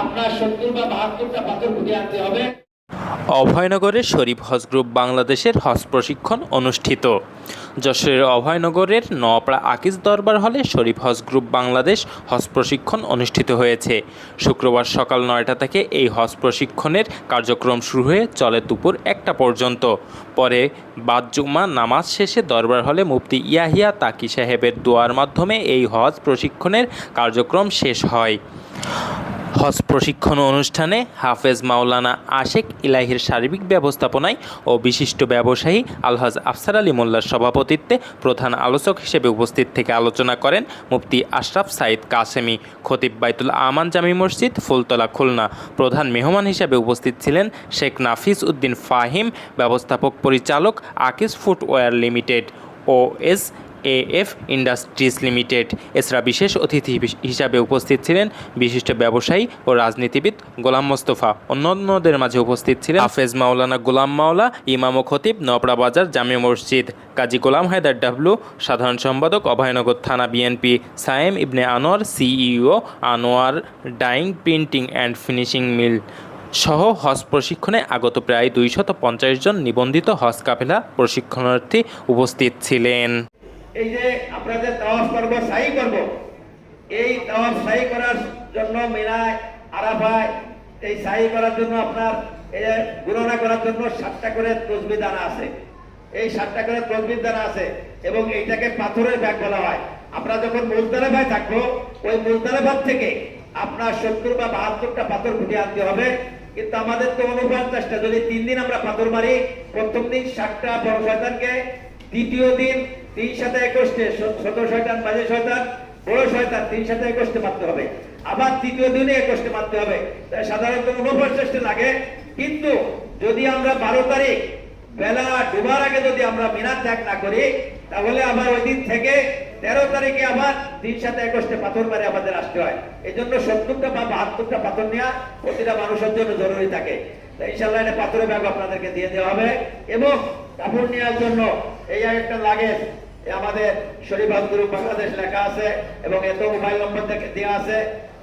আপনার সত্তর বা বাহাত্তরটা পাথর ফুটে আনতে হবে। অভয়নগরে শরীফ হজ গ্রুপ বাংলাদেশের হজ প্রশিক্ষণ অনুষ্ঠিত। যশোরের অভয়নগরের নওপাড়া আকিজ দরবার হলে শরীফ হজ গ্রুপ বাংলাদেশ হজ প্রশিক্ষণ অনুষ্ঠিত হয়েছে। শুক্রবার সকাল নয়টা থেকে এই হজ প্রশিক্ষণের কার্যক্রম শুরু হয়ে চলে দুপুর একটা পর্যন্ত। পরে বাদ জুমা নামাজ শেষে দরবার হলে মুফতি ইয়াহিয়া তাকি সাহেবের দোয়ার মাধ্যমে এই হজ প্রশিক্ষণের কার্যক্রম শেষ হয়। হজ প্রশিক্ষণ অনুষ্ঠানে হাফেজ মাওলানা আশেক ইলাহির সার্বিক ব্যবস্থাপনায় ও বিশিষ্ট ব্যবসায়ী আলহাজ আফসার আলী মোল্লার সভাপতিত্বে প্রধান আলোচক হিসেবে উপস্থিত থেকে আলোচনা করেন মুফতি আশরাফ সাইদ কাসেমি, খতিব বাইতুল আমান জামি মসজিদ, ফুলতলা খুলনা। প্রধান মেহমান হিসেবে উপস্থিত ছিলেন শেখ নাফিস উদ্দিন ফাহিম, ব্যবস্থাপক পরিচালক আকিস ফুটওয়্যার লিমিটেড, ও এস এএফ ইন্ডাস্ট্রিজ লিমিটেড। এছাড়া বিশেষ অতিথি হিস- হিসাবে উপস্থিত ছিলেন বিশিষ্ট ব্যবসায়ী ও রাজনীতিবিদ গোলাম মোস্তফা। অন্যান্যদের মাঝে উপস্থিত ছিলেন হাফেজ মাওলানা গোলাম মাওলা, ইমাম খতিব নপড়া বাজার জামে মসজিদ। কাজী গোলাম হায়দার ডাবলু, সাধারণ সম্পাদক অভয়নগর থানা BNP. Sayem Ibne Anwar, CEO Anwar, dyeing, printing and finishing mill সহ হজ প্রশিক্ষণে আগত প্রায় দুইশত জন নিবন্ধিত হজ কাফেলা প্রশিক্ষণার্থী উপস্থিত ছিলেন। এই যে আপনাদের তাওয়াফ করব সাই করব। এই তাওয়াফ সাই করার জন্য মিনায়, আরাফায়, এই সাই করার জন্য আপনার, এই যে গণনা করার জন্য সাতটা করে তসবি দানা আছে। এই সাতটা করে তসবির দানা আছে এবং এইটাকে পাথরের ব্যাগ বলা হয়। আমরা যখন মুজদালেফায় থাকব, ওই মুজদালেফার থেকে আপনার সত্তর বা বাহাত্তরটা পাথর ফুটে আনতে হবে। কিন্তু আমাদের তো উনপঞ্চাশটা, যদি তিন দিন আমরা পাথর মারি, প্রথম দিন ষাটটা বড় শয়তানকে, দ্বিতীয় দিন তিন সাথে একুশটে ছোট শয়তান মাঝে শয়তান বড় শয়তান, তিন সাথে একুশটে মারতে হবে। আবার তৃতীয় দিনে একুশটে মারতে হবে। তাই সাধারণত উনপঞ্চাশটা লাগে। কিন্তু যদি আমরা বারো তারিখ বেলা ডুবার আগে যদি আমরা মিনার ত্যাগ না করি, তাহলে আবার ওই দিন থেকে তেরো তারিখে আবার তিন সাথে একুশটে পাথর মারে আমাদের আসতে হয়। এই জন্য সত্তরটা বা বাহাত্তরটা পাথর নেওয়া প্রতিটা মানুষের জন্য জরুরি থাকে। তাই ইনশাল্লাহ এটা পাথরের ব্যাগ আপনাদেরকে দিয়ে দেওয়া হবে। এবং কাপড় নেওয়ার জন্য এই একটা লাগেজ এ আমাদের গ্রুপ বাংলাদেশ লেখা আছে এবং এত মোবাইল নম্বর দেওয়া আছে।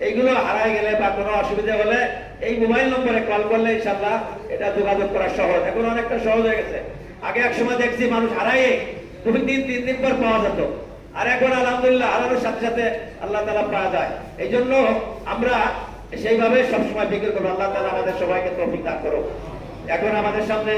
এইগুলো হারাই গেলে বা কোনো অসুবিধা হলে এই মোবাইল নম্বরে কল করলে ইনশাল্লাহ এটা যোগাযোগ করা সহজ। এখন অনেকটা সহজ হয়ে গেছে। আগে এক সময় দেখছি মানুষ হারাই দুই দিন, তিন দিন পর পাওয়া যেত। আর এখন আলহামদুলিল্লাহ হারানোর সাথে সাথে আল্লাহ তালা পাওয়া যায়। এই জন্য আমরা সেইভাবে সবসময় বিক্রি করব। আল্লাহ তালা আমাদের সবাইকে তৌফিক দান করো এখন আমাদের সামনে